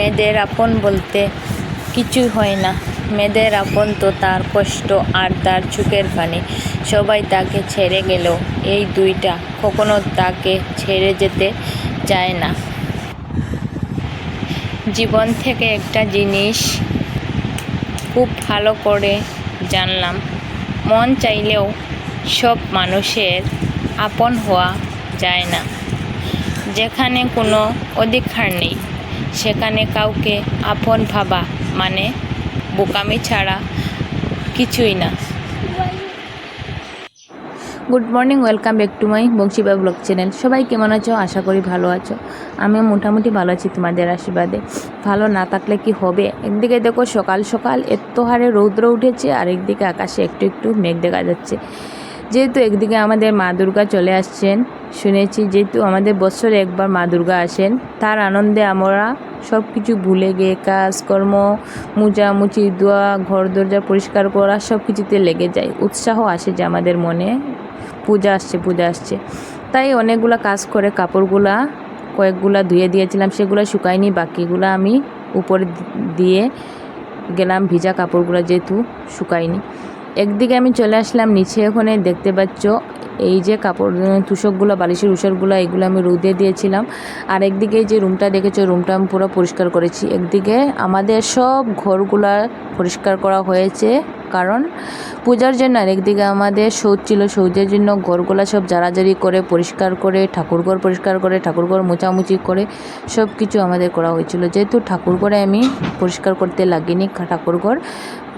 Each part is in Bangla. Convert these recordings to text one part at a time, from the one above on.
মেয়েদের আপন বলতে কিছুই হয় না। মেয়েদের আপন তো তার কষ্ট আর তার চোখের পানি। সবাই তাকে ছেড়ে গেলেও এই দুইটা কখনো তাকে ছেড়ে যেতে চায় না। জীবন থেকে একটা জিনিস খুব ভালো করে জানলাম। মন চাইলেও সব মানুষের আপন হওয়া যায় না। যেখানে কোনো অধিকার নেই। সেখানে কাউকে আপন ভাবা মানে বোকামি ছাড়া কিছুই না। Good morning welcome back to my বংশীবা blog channel সবাই কেমন আছো? আশা করি ভালো আছো। আমিও মোটামুটি ভালো আছি তোমাদের আশীর্বাদে। ভালো না থাকলে কি হবে? একদিকে দেখো সকাল সকাল, এত হারে রৌদ্র উঠেছে আর একদিকে আকাশে একটু একটু মেঘ দেখা যাচ্ছে। যেহেতু একদিকে আমাদের মা দুর্গা চলে আসছেন, শুনেছি যেহেতু আমাদের বছরে একবার মা দুর্গা আসেন, তার আনন্দে আমরা সব কিছু ভুলে গিয়ে কাজকর্ম মুচামুচি দোয়া, ঘর দরজা পরিষ্কার করা সব কিছুতে লেগে যায়। উৎসাহ আসে যে আমাদের মনে পূজা আসছে পূজা আসছে। তাই অনেকগুলা কাজ করে কাপড়গুলা কয়েকগুলা ধুয়ে দিয়েছিলাম, সেগুলো শুকায়নি, বাকিগুলো আমি উপরে দিয়ে গেলাম, ভিজা কাপড়গুলো যেহেতু শুকায়নি। একদিকে আমি চলে আসলাম, নিচে ওখানে দেখতে পাচ্ছ এই যে কাপড় তুষকগুলো, বালিশের উষারগুলো, এগুলো আমি রোদে দিয়েছিলাম। আর একদিকে যে রুমটা দেখেছ, রুমটা আমি পুরো পরিষ্কার করেছি। একদিকে আমাদের সব ঘরগুলা পরিষ্কার করা হয়েছে, কারণ পূজার জন্য। আর একদিকে আমাদের শৌচ ছিল শৌচের জন্য ঘরগুলা সব জারাজারি করে, পরিষ্কার করে ঠাকুরঘর পরিষ্কার করে ঠাকুরঘর মোচামুচি করে সব কিছু আমাদের করা হয়েছিল। যেহেতু ঠাকুরঘরে আমি পরিষ্কার করতে লাগিনি ঠাকুরঘর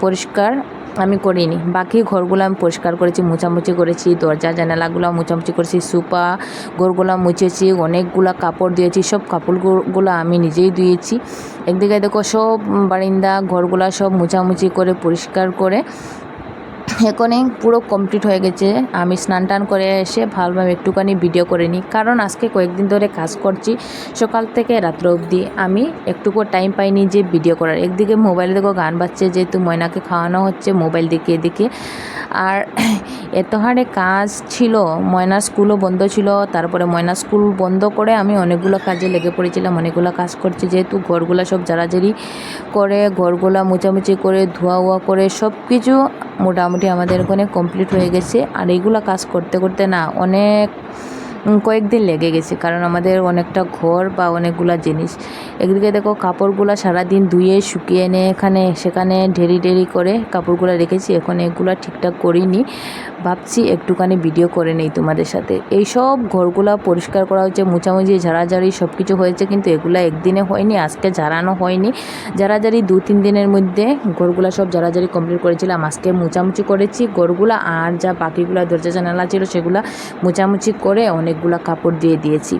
পরিষ্কার আমি করিনি। বাকি ঘরগুলো আমি পরিষ্কার করেছি, মোছামুছি করেছি, দরজা, জানালাগুলো মোছামুছি করেছি, সুপা, ঘরগুলো মুছেছি, অনেকগুলো কাপড় দিয়েছি, সব কাপড়গুলো আমি নিজেই দিয়েছি একদিকে দেখো সব বারিন্দা, ঘরগুলো সব মোছামুছি করে, পরিষ্কার করে এখানে পুরো কমপ্লিট হয়ে গেছে। আমি স্নান টান করে এসে ভালোভাবে একটুখানি ভিডিও করে নিই। কারণ আজকে কয়েকদিন ধরে কাজ করছি, সকাল থেকে রাত্র অবধি। আমি একটুকু টাইম পাইনি যে ভিডিও করার। একদিকে মোবাইলে দেখো গান বাজছে, যেহেতু ময়নাকে খাওয়ানো হচ্ছে মোবাইল দিকে এদিকে। আর এত হারে কাজ ছিল, ময়নার স্কুলও বন্ধ ছিল। তারপরে ময়না স্কুল বন্ধ করে আমি অনেকগুলো কাজে লেগে পড়েছিলাম, অনেকগুলো কাজ করছি। যেহেতু ঘরগুলো সব জারাজারি করে, ঘরগুলা মোচামুচি করে ধোয়া ওয়া করে সব কিছু মোটামুটি আমাদের ওখানে কমপ্লিট হয়ে গেছে। আর এইগুলো কাজ করতে করতে না অনেক কয়েকদিন লেগে গেছে, কারণ আমাদের অনেকটা ঘর বা অনেকগুলা জিনিস। একদিকে দেখো কাপড়গুলো সারাদিন ধুয়ে, শুকিয়ে এনে এখানে, সেখানে ঢেরি ঢেরি করে কাপড়গুলো রেখেছি, এখন এগুলো ঠিকঠাক করিনি। ভাবছি একটুখানি ভিডিও করে নেই তোমাদের সাথে। এই সব ঘরগুলো পরিষ্কার করা হচ্ছে মুছামুছি, ঝাড়াঝাড়ি সব কিছু হয়েছে, কিন্তু এগুলো একদিনে হয়নি, আজকে ঝাড়ানো হয়নি। ঝাড়াঝাড়ি দু তিন দিনের মধ্যে ঘরগুলো সব ঝাড়াঝাড়ি কমপ্লিট করেছিলাম, আজকে মুচামুচি করেছি। ঘরগুলো আর যা বাকিগুলো দরজা জানালা ছিল, সেগুলো মুচামুচি করে অনেকগুলো কাপড় দিয়ে দিয়েছি।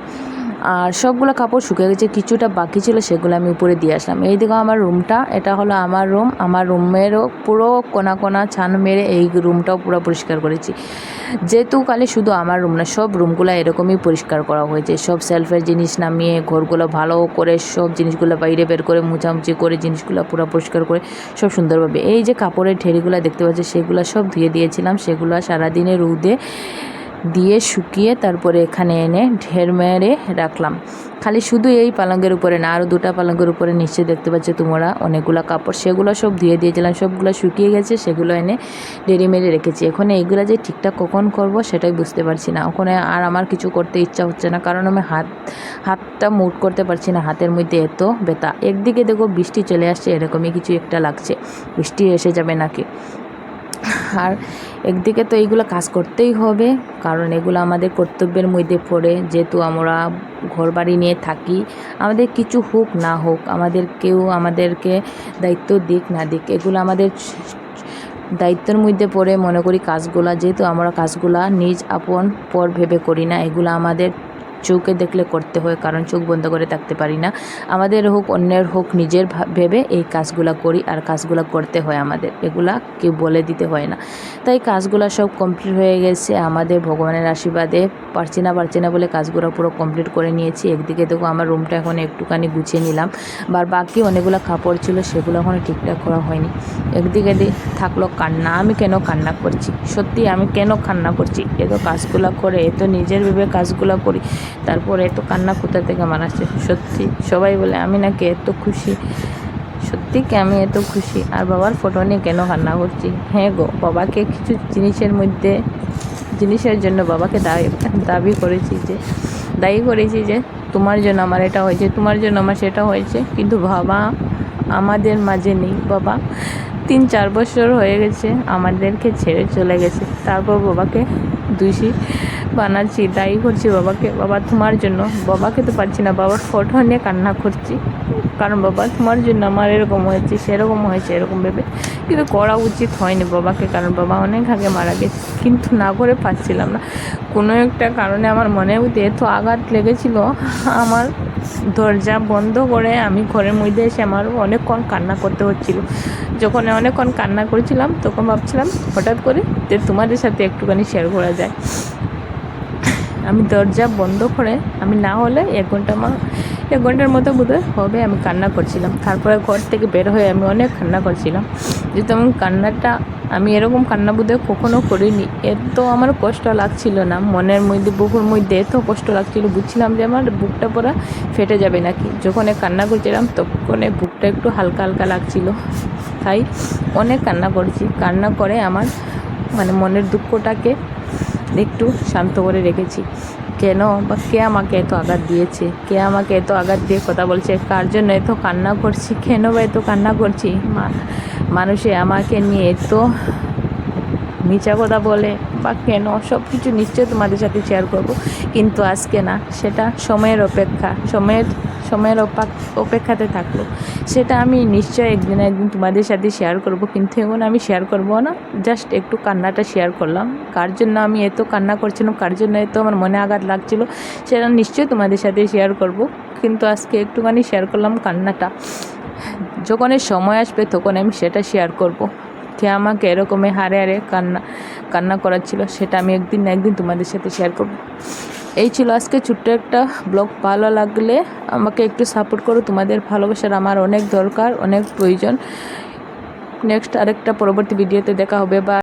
আর সবগুলো কাপড় শুকিয়ে গেছে, কিছুটা বাকি ছিল সেগুলো আমি উপরে দিয়ে আসলাম। এই দেখো আমার রুমটা, এটা হলো আমার রুম। আমার রুমেরও পুরো কোনা কোনা ছান মেরে এই রুমটাও পুরো পরিষ্কার করেছি। যেহেতু কালে শুধু আমার রুম না, সব রুমগুলো এরকমই পরিষ্কার করা হয়েছে। সব সেলফের জিনিস নামিয়ে, ঘরগুলো ভালো করে সব জিনিসগুলো বাইরে বের করে, মুছামুছি করে জিনিসগুলো পুরো পরিষ্কার করে সব সুন্দরভাবে। এই যে কাপড়ের ঠেরিগুলো দেখতে পাচ্ছি, সেগুলো সব ধুয়ে দিয়েছিলাম। সেগুলো সারাদিনে রোদে দিয়ে শুকিয়ে তারপরে এখানে এনে ঢের মেরে রাখলাম। খালি শুধু এই পালঙ্গের উপরে না আরও দুটা পালঙ্গের উপরে নিশ্চয়ই দেখতে পাচ্ছ তোমরা। অনেকগুলো কাপড়, সেগুলো সব ধুয়ে দিয়েছিলাম, সবগুলো শুকিয়ে গেছে, সেগুলো এনে ডেরি মেরে রেখেছি। এখন এইগুলো যে ঠিকঠাক কখন করব সেটাই বুঝতে পারছি না। ওখানে আর আমার কিছু করতে ইচ্ছা হচ্ছে না, কারণ আমি হাত, হাতটা মুট করতে পারছি না, হাতের মধ্যে এত ব্যথা। একদিকে দেখো বৃষ্টি চলে আসছে, এরকমই কিছু একটা লাগছে। বৃষ্টি এসে যাবে নাকি? আর একদিকে তো এইগুলো কাজ করতেই হবে, কারণ এগুলো আমাদের কর্তব্যের মধ্যে পড়ে। যেহেতু আমরা ঘর বাড়ি নিয়ে থাকি, আমাদের কিছু হোক না হোক, আমাদের কেউ আমাদেরকে দায়িত্ব দিক না দিক, এগুলো আমাদের দায়িত্বের মধ্যে পড়ে। মনে করি কাজগুলা, যেহেতু আমরা কাজগুলা নিজ আপন পর ভেবে করি না, এগুলো আমাদের চোখে দেখলে করতে হয়, কারণ চোখ বন্ধ করে থাকতে পারি না। আমাদের হোক, অন্যের হোক, নিজের ভেবে এই কাজগুলা করি, আর কাজগুলা করতে হয় আমাদের। এগুলা কেউ বলে দিতে হয় না। তাই কাজগুলো সব কমপ্লিট হয়ে গেছে। আমাদের ভগবানের আশীর্বাদে পারছি না পারছি না বলে কাজগুলো পুরো কমপ্লিট করে নিয়েছি। একদিকে দেখো আমার রুমটা এখন একটুখানি গুছিয়ে নিলাম। বা বাকি অনেকগুলো কাপড় ছিল, সেগুলো এখনও ঠিকঠাক করা হয়নি। একদিকে থাকল কান্না। আমি কেন কান্না করছি? সত্যি আমি কেন কান্না করছি? এত কাজগুলো করে এত নিজের ভেবে কাজগুলো করি। তারপরে এত কান্না কোথা থেকে আমার আসছে? সত্যি, সবাই বলে, আমি নাকি এত খুশি। সত্যি কি আমি এত খুশি? আর বাবার ফটো নিয়ে কেন কান্না করছি? হ্যাঁ গো, বাবাকে কিছু জিনিসের মধ্যে, জিনিসের জন্য বাবাকে দাবি দাবি করেছি যে, দায়ী করেছি যে, তোমার জন্য আমার এটা হয়েছে, তোমার জন্য আমার সেটা হয়েছে। কিন্তু বাবা আমাদের মাঝে নেই। বাবা তিন, চার বছর হয়ে গেছে, আমাদেরকে ছেড়ে চলে গেছে। তারপর বাবাকে দোষী বানাচ্ছি দায়ী করছি বাবাকে। বাবা তোমার জন্য বাবাকে তো পারছি না বাবার ফটো নিয়ে কান্না করছি। কারণ বাবা তোমার জন্য আমার এরকম হয়েছে, সেরকম হয়েছে, এরকম ভেবে। কিন্তু করা উচিত হয়নি বাবাকে, কারণ বাবা অনেক আগে মারা গেছে। কিন্তু না করে পারছিলাম না। কোনো একটা কারণে আমার মনে মধ্যে এত আঘাত লেগেছিল, আমার দরজা বন্ধ করে আমি ঘরের মধ্যে এসে আমার অনেকক্ষণ কান্না করতে হচ্ছিল। যখন অনেকক্ষণ কান্না করেছিলাম, তখন ভাবছিলাম হঠাৎ করে যে তোমাদের সাথে একটুখানি শেয়ার করা যায়। আমি দরজা বন্ধ করে আমি না হলে এক ঘণ্টা আমার এক ঘণ্টার মতো বোধহয় হবে আমি কান্না করছিলাম। তারপরে ঘর থেকে বের হয়ে আমি অনেক কান্না করছিলাম। যেহেতু আমি কান্নাটা আমি এরকম কান্না বোধহয় কখনো করিনি। এত আমার কষ্ট লাগছিল না। মনের মধ্যে, বুকুর মধ্যে এত কষ্ট লাগছিল, বুঝছিলাম যে আমার বুকটা পুরো ফেটে যাবে নাকি। যখন কান্না করছিলাম, তখন বুকটা একটু হালকা হালকা লাগছিল। তাই অনেক কান্না করছি। কান্না করে আমার মানে মনের দুঃখটাকে একটু শান্ত করে রেখেছি। কেন? বা কে আমাকে এত আঘাত দিয়েছে? কে আমাকে এত আঘাত দিয়ে কথা বলছে? কার জন্য এত কান্না করছি? কেন বা এত কান্না করছি? মানুষে আমাকে নিয়ে এত মিছা কথা বলে বা কেন? সব কিছু নিশ্চয়ই তোমাদের সাথে শেয়ার করব। কিন্তু আজকে না, সেটা সময়ের অপেক্ষা। সময়ের সময়ের অপা- অপেক্ষাতে থাকল। সেটা আমি নিশ্চয় একদিন একদিন তোমাদের সাথে শেয়ার করব, কিন্তু এখন আমি শেয়ার করব না। জাস্ট একটু কান্নাটা শেয়ার করলাম। কার জন্য আমি এত কান্না করছিলাম, কার জন্য এত আমার মনে আঘাত লাগছিল, সেটা নিশ্চয়ই তোমাদের সাথে শেয়ার করব। কিন্তু আজকে একটুখানি শেয়ার করলাম কান্নাটা। যখন সময় আসবে, তখন আমি সেটা শেয়ার করব। কে আমাকে এরকমই হারে হারে কান্না কান্না করাচ্ছিল, সেটা আমি একদিন না একদিন তোমাদের সাথে শেয়ার করব। এই ছিল আজকে ছোট্ট একটা ব্লগ। ভালো লাগলে আমাকে একটু সাপোর্ট করো। তোমাদের ভালোবাসার আমার অনেক দরকার, অনেক প্রয়োজন। নেক্সট আরেকটা পরবর্তী ভিডিওতে দেখা হবে। বা